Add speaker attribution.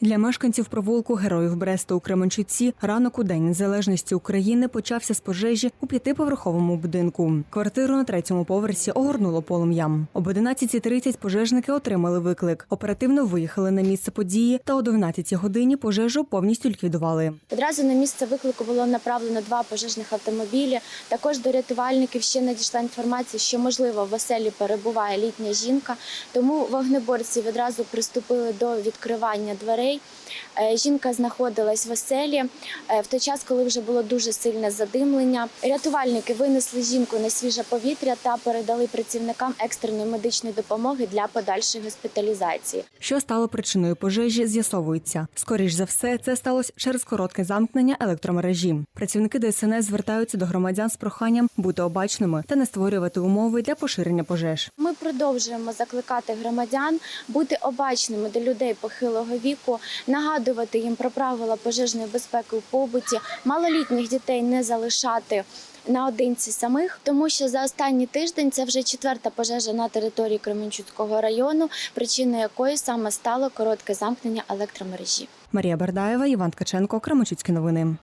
Speaker 1: Для мешканців провулку Героїв Бресту у Кременчуці ранок у День Незалежності України почався з пожежі у п'ятиповерховому будинку. Квартиру на третьому поверсі огорнуло полум'ям. Об 11.30 пожежники отримали виклик. Оперативно виїхали на місце події та о 12 годині пожежу повністю ліквідували.
Speaker 2: Одразу на місце виклику було направлено два пожежних автомобілі. Також до рятувальників ще надійшла інформація, що можливо в оселі перебуває літня жінка. Тому вогнеборці відразу приступили до відкривання дверей. Е, Жінка знаходилась в оселі е, в той час, коли вже було дуже сильне задимлення. Рятувальники винесли жінку на свіже повітря та передали працівникам екстреної медичної допомоги для подальшої госпіталізації.
Speaker 1: Що стало причиною пожежі, з'ясовується. Скоріш за все, це сталося через коротке замкнення електромережі. Працівники ДСНС звертаються до громадян з проханням бути обачними та не створювати умови для поширення пожеж.
Speaker 2: Ми продовжуємо закликати громадян бути обачними до людей похилого віку, нагадувати їм про правила пожежної безпеки у побуті, малолітніх дітей не залишати. Наодинці самих, тому що за останній тиждень це вже четверта пожежа на території Кременчуцького району, причиною якої саме стало коротке замкнення електромережі.
Speaker 1: Марія Бердаєва, Іван Ткаченко, Кременчуцькі новини.